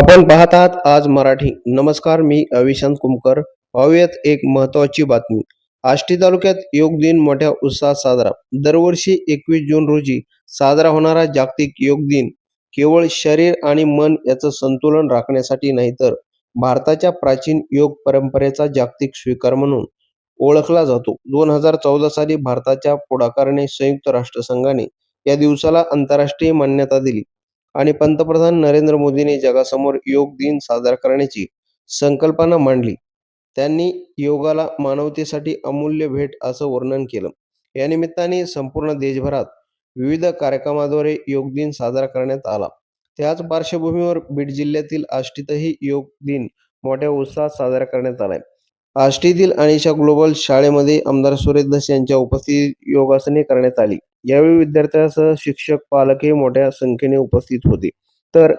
आपण पाहत आहात आज मराठी. नमस्कार मी अविशांत कुमकर. पाहूयात एक महत्वाची बातमी. आष्टी तालुक्यात योग दिन मोठ्या उत्साहात साजरा. दरवर्षी एकवीस जून रोजी साजरा होणारा जागतिक योग दिन केवळ शरीर आणि मन याचं संतुलन राखण्यासाठी नाही तर भारताच्या प्राचीन योग परंपरेचा जागतिक स्वीकार म्हणून ओळखला जातो. दोन हजार चौदा साली भारताच्या पुढाकाराने संयुक्त राष्ट्रसंघाने या दिवसाला आंतरराष्ट्रीय मान्यता दिली. आणि पंतप्रधान नरेंद्र मोदींनी जगासमोर योग दिन साजरा करण्याची संकल्पना मांडली. त्यांनी योगाला मानवतेसाठी अमूल्य भेट असं वर्णन केलं. या निमित्ताने संपूर्ण देशभरात विविध कार्यक्रमाद्वारे योग दिन साजरा करण्यात आला. त्याच पार्श्वभूमीवर बीड जिल्ह्यातील आष्टीतही योग दिन मोठ्या उत्साहात साजरा करण्यात आलाय. आष्टीतील अनिशा ग्लोबल शाळेमध्ये आमदार सुरेश धस यांच्या उपस्थितीत योगासने करण्यात आली. यावेळी विद्यार्थ्यांसह शिक्षक पालकही मोठ्या संख्येने उपस्थित होते. तर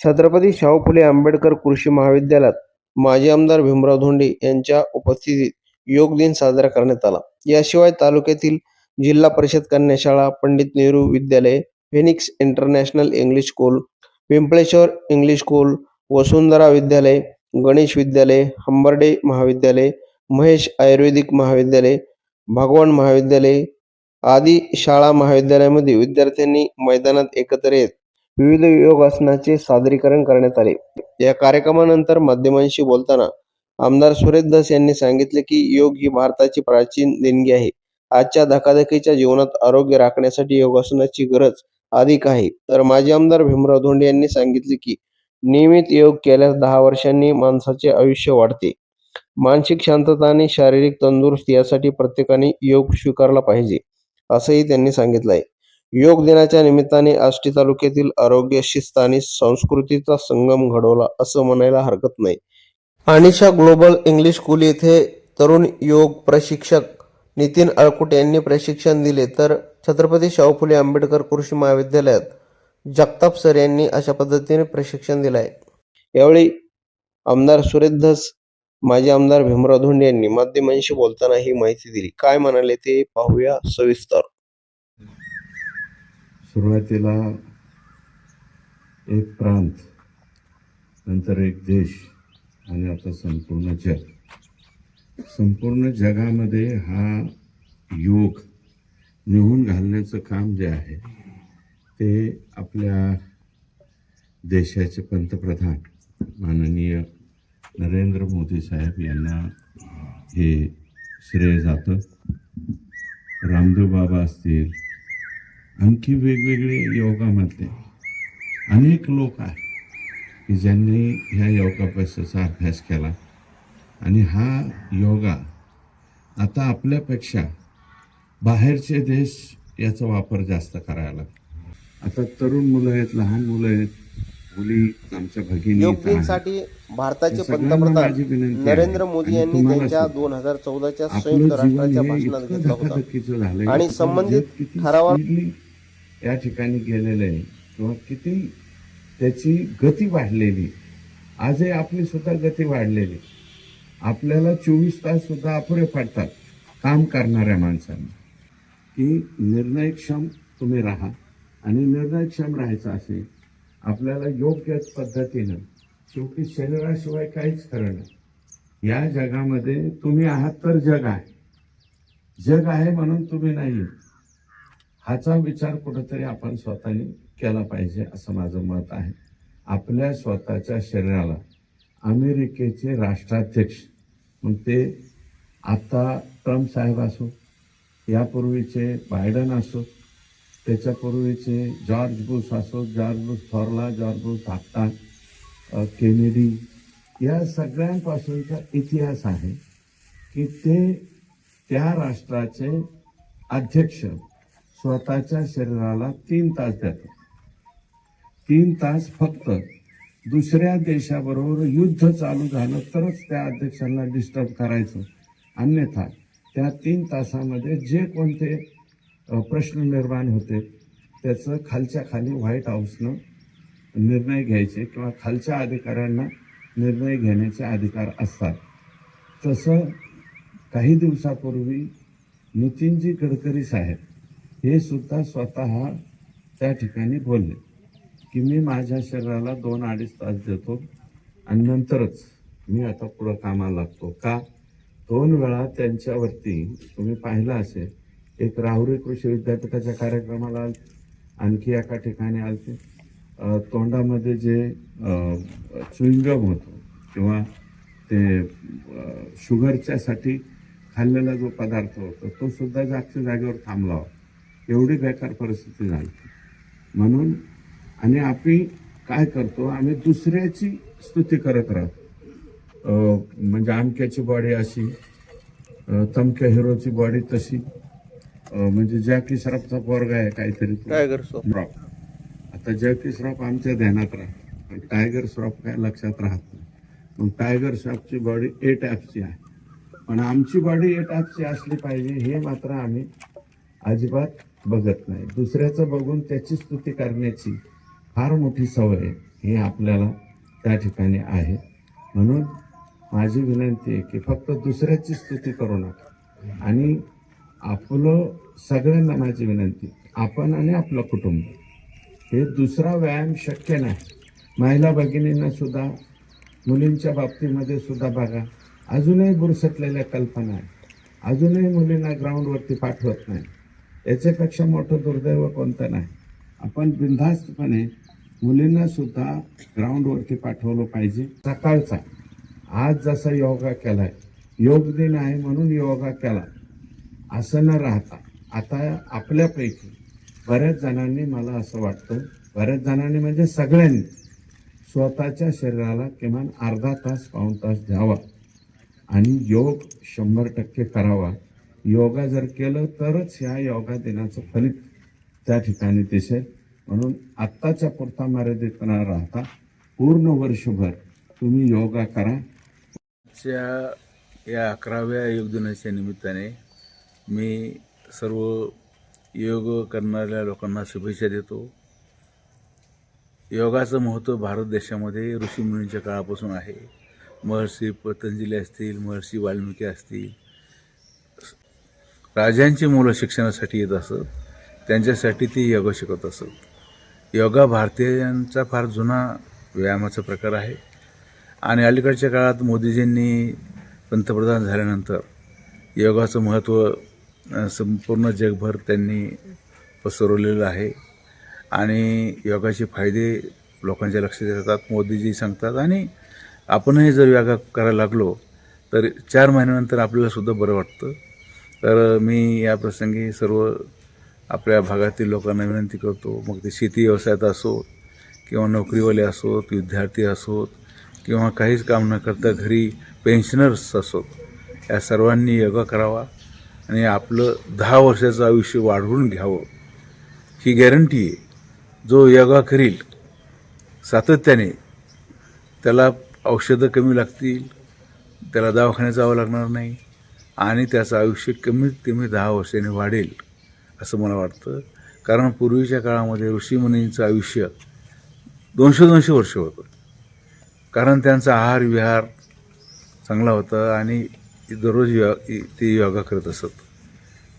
छत्रपती शाहू फुले आंबेडकर कृषी महाविद्यालयात माजी आमदार भीमराव धोंडे यांच्या उपस्थितीत योग दिन साजरा करण्यात आला. याशिवाय तालुक्यातील जिल्हा परिषद कन्या शाळा पंडित नेहरू विद्यालय Phoenix international English school Pimpleshwar English school Vasundhara विद्यालय गणेश विद्यालय हंबर्डे महाविद्यालय महेश आयुर्वेदिक महाविद्यालय भगवान महाविद्यालय आदी शाळा महाविद्यालयामध्ये विद्यार्थ्यांनी मैदानात एकत्र येत विविध योगासनाचे सादरीकरण करण्यात आले. या कार्यक्रमानंतर माध्यमांशी बोलताना आमदार सुरेश दास यांनी सांगितले की योग ही भारताची प्राचीन देणगी आहे. आजच्या धकाधकीच्या जीवनात आरोग्य राखण्यासाठी योगासनाची गरज अधिक आहे. तर माजी आमदार भीमराव धोंडे यांनी सांगितले की नियमित योग केल्यास दहा वर्षांनी माणसाचे आयुष्य वाढते. मानसिक शांतता आणि शारीरिक तंदुरुस्ती यासाठी प्रत्येकाने योग स्वीकारला पाहिजे. असंही त्यांनी सांगितलं आहे योग दिनाच्या निमित्ताने आष्टी तालुक्यातील आरोग्य शिस्त आणि संस्कृतीचा संगम घडवला असं म्हणायला हरकत नाही. अनिशा ग्लोबल इंग्लिश स्कूल येथे तरुण योग प्रशिक्षक नितीन अळकुट यांनी प्रशिक्षण दिले तर छत्रपती शाहू फुले आंबेडकर कृषी महाविद्यालयात जगताप सर यांनी अशा पद्धतीने प्रशिक्षण दिलं आहे यावेळी आमदार सुरेश धस माजी आमदार भीमराव धोंडे यांनी माध्यमांशी बोलताना ही माहिती दिली. काय म्हणाले ते पाहूया सविस्तर. सुरुवातीला एक प्रांत नंतर एक देश आणि आता संपूर्ण जग. संपूर्ण जगामध्ये हा योग निघून घालण्याचं काम जे आहे ते आपल्या देशाचे पंतप्रधान माननीय नरेंद्र मोदी साहेब यांना हे श्रेय जातं. रामदेव बाबा असतील आणखी वेगवेगळे योगामधले अनेक लोक आहेत की ज्यांनी ह्या योगाभ्यासाचा अभ्यास केला. आणि हा योगा आता आपल्यापेक्षा बाहेरचे देश याचा वापर जास्त करायला आता तरुण मुलं आहेत लहान मुलं आहेत मुली आमच्या भगिनी योग इथं आहेत. दिनसाठी भारताचे पंतप्रधान. नरेंद्र मोदी यांनी त्यांच्या. दोन हजार चौदाच्या संयुक्त राष्ट्राच्या भाषणात घेतला होता आणि संबंधित ठरावा- या ठिकाणी गेलेलं आहे किंवा किती त्याची गती वाढलेली आजही आपली सुद्धा गती वाढलेली आपल्याला चोवीस तास सुद्धा अपुरे पडतात काम करणाऱ्या माणसांना की निर्णयक्षम तुम्ही राहा आणि निर्णयक्षम राहायचं असेल आपल्याला योग्य पद्धतीनं शेवटी शरीराशिवाय काहीच खरं नाही. या जगामध्ये तुम्ही आहात तर जग आहे. जग आहे म्हणून तुम्ही नाही हाचा विचार कुठेतरी आपण स्वतःने केला पाहिजे असं माझं मत आहे. आपल्या स्वतःच्या शरीराला अमेरिकेचे राष्ट्राध्यक्ष मग ते आता ट्रम्प साहेब असो यापूर्वीचे बायडन असो त्याच्यापूर्वीचे जॉर्ज बुश असो जॉर्ज बुश थॉरला जॉर्ज बुश धाकटा केनेडी या सगळ्यांपासूनचा इतिहास आहे की ते त्या राष्ट्राचे अध्यक्ष स्वतःच्या शरीराला तीन तास देतात. तीन तास फक्त दुसऱ्या देशाबरोबर युद्ध चालू झालं तरच त्या अध्यक्षांना डिस्टर्ब करायचं. अन्यथा त्या तीन तासामध्ये जे कोणते प्रश्न निर्माण होते. त्याचं खालच्या खाली व्हाईट हाऊसनं निर्णय घ्यायचे किंवा खालच्या अधिकाऱ्यांना निर्णय घेण्याचे अधिकार असतात. तसं काही दिवसापूर्वी नितीनजी गडकरी साहेब हे सुद्धा स्वतः त्या ठिकाणी बोलले की मी माझ्या शरीराला दोन अडीच तास देतो आणि नंतरच मी आता पुढं कामाला लागतो. का? दोन वेळा त्यांच्यावरती तुम्ही पाहिलं असेल एक राहुरी कृषी विद्यापीठाच्या कार्यक्रमाला आलते. आणखी एका ठिकाणी आलते. तोंडामध्ये जे चुईंगम होतं किंवा ते शुगरच्यासाठी खाल्लेला जो पदार्थ होता तो सुद्धा जागच्या जागेवर थांबला होता. एवढी बेकार परिस्थिती झाली म्हणून आणि आम्ही काय करतो आम्ही दुसऱ्याची स्तुती करत राहतो. म्हणजे आमक्याची बॉडी अशी तमक्या हिरोची बॉडी तशी. म्हणजे जॅकी श्रॉफचा पोरगा आहे काहीतरी. टायगर श्रॉफ. श्रॉफ आता जॅकी श्रॉफ आमच्या ध्यानात राहतो. पण टायगर श्रॉफ काय लक्षात राहत नाही. मग टायगर श्रॉफची बॉडी एट ॲपची आहे. पण आमची बॉडी एट ॲपची असली पाहिजे हे मात्र आम्ही अजिबात बघत नाही. दुसऱ्याचं बघून त्याची स्तुती करण्याची फार मोठी सवय ही आपल्याला त्या ठिकाणी आहे. म्हणून माझी विनंती आहे की फक्त दुसऱ्याची स्तुती करू नका. आणि आपलं सगळ्यांना माझी विनंती आपण आणि आपलं कुटुंब हे दुसरा व्यायाम शक्य नाही. महिला भगिनींना सुद्धा मुलींच्या बाबतीमध्ये सुद्धा बघा अजूनही बुरसटलेल्या कल्पना आहेत. अजूनही मुलींना ग्राउंडवरती पाठवत नाही. याच्यापेक्षा मोठं दुर्दैव कोणतं नाही. आपण बिनधास्तपणे मुलींना सुद्धा ग्राउंडवरती पाठवलं पाहिजे. सकाळचा आज जसा योगा केलाय योग दिन आहे म्हणून योगा केला. असं न राहता आता आपल्यापैकी बऱ्याच जणांनी मला असं वाटतं बऱ्याच जणांनी म्हणजे सगळ्यांनी स्वतःच्या शरीराला किमान अर्धा तास पाऊण तास द्यावा. आणि योग शंभर टक्के करावा. योगा जर केलं तरच ह्या योगा दिनाचं फलित त्या ठिकाणी दिसेल. म्हणून आत्ताच्या पुरता मर्यादित न राहता पूर्ण वर्षभर तुम्ही योगा करा. च्या या अकराव्या योग दिनाच्या निमित्ताने मी सर्व योग करणाऱ्या लोकांना शुभेच्छा देतो. योगाचं महत्त्व भारत देशामध्ये ऋषीमुनींच्या काळापासून आहे. महर्षी पतंजली असतील महर्षी वाल्मिकी असतील राजांची मुलं शिक्षणासाठी येत असत त्यांच्यासाठी ती योग शिकत असत. योगा भारतीयांचा फार जुना व्यायामाचा प्रकार आहे. आणि अलीकडच्या काळात मोदीजींनी पंतप्रधान झाल्यानंतर योगाचं महत्त्व संपूर्ण जगभर त्यांनी पसरवलेलं आहे. आणि योगाचे फायदे लोकांच्या लक्षात येतात मोदीजी सांगतात. आणि आपणही जर योगा करायला लागलो तर चार महिन्यानंतर आपल्यालासुद्धा बरं वाटतं. तर मी या प्रसंगी सर्व आपल्या भागातील लोकांना विनंती करतो मग ते शेती व्यवसायात असोत किंवा नोकरीवाले असोत विद्यार्थी असोत किंवा काहीच काम न करता घरी पेन्शनर्स असोत या सर्वांनी योगा करावा. आणि आपलं दहा वर्षाचं आयुष्य वाढवून घ्यावं. ही गॅरंटी आहे. जो योगा करील सातत्याने त्याला औषधं कमी लागतील त्याला दवाखान्यात जावं लागणार नाही आणि त्याचं आयुष्य कमीत कमी दहा वर्षाने वाढेल असं मला वाटतं. कारण पूर्वीच्या काळामध्ये ऋषीमुनींचं आयुष्य दोनशे दोनशे वर्ष होतं. कारण त्यांचा आहार विहार चांगला होता आणि दररोज यो ते योगा करत असत.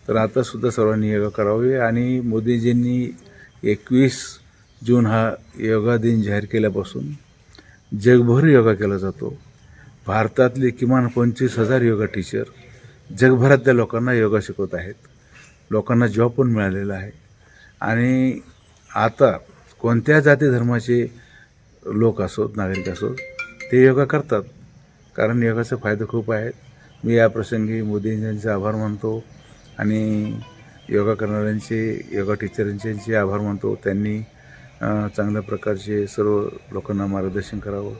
तर आतासुद्धा सर्वांनी योगा करावे आणि मोदीजींनी एकवीस जून हा योगा दिन जाहीर केल्यापासून जगभर योगा केला जातो. भारतातले किमान पंचवीस हजार योगा टीचर जगभरातल्या लोकांना योगा शिकवत आहेत. लोकांना जॉब पण मिळालेला आहे. आणि आता कोणत्या जाती धर्माचे लोक असोत नागरिक असोत ते योगा करतात. कारण योगाचे फायदे खूप आहेत मी या प्रसंगी मोदींचे आभार मानतो आणि योगा करणाऱ्यांचे योगा टीचरांचे आभार मानतो. त्यांनी चांगल्या प्रकारचे सर्व लोकांना मार्गदर्शन करावं.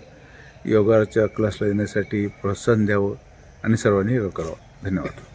योगाच्या क्लासला येण्यासाठी प्रोत्साहन द्यावं आणि सर्वांनी योगा करावा. धन्यवाद.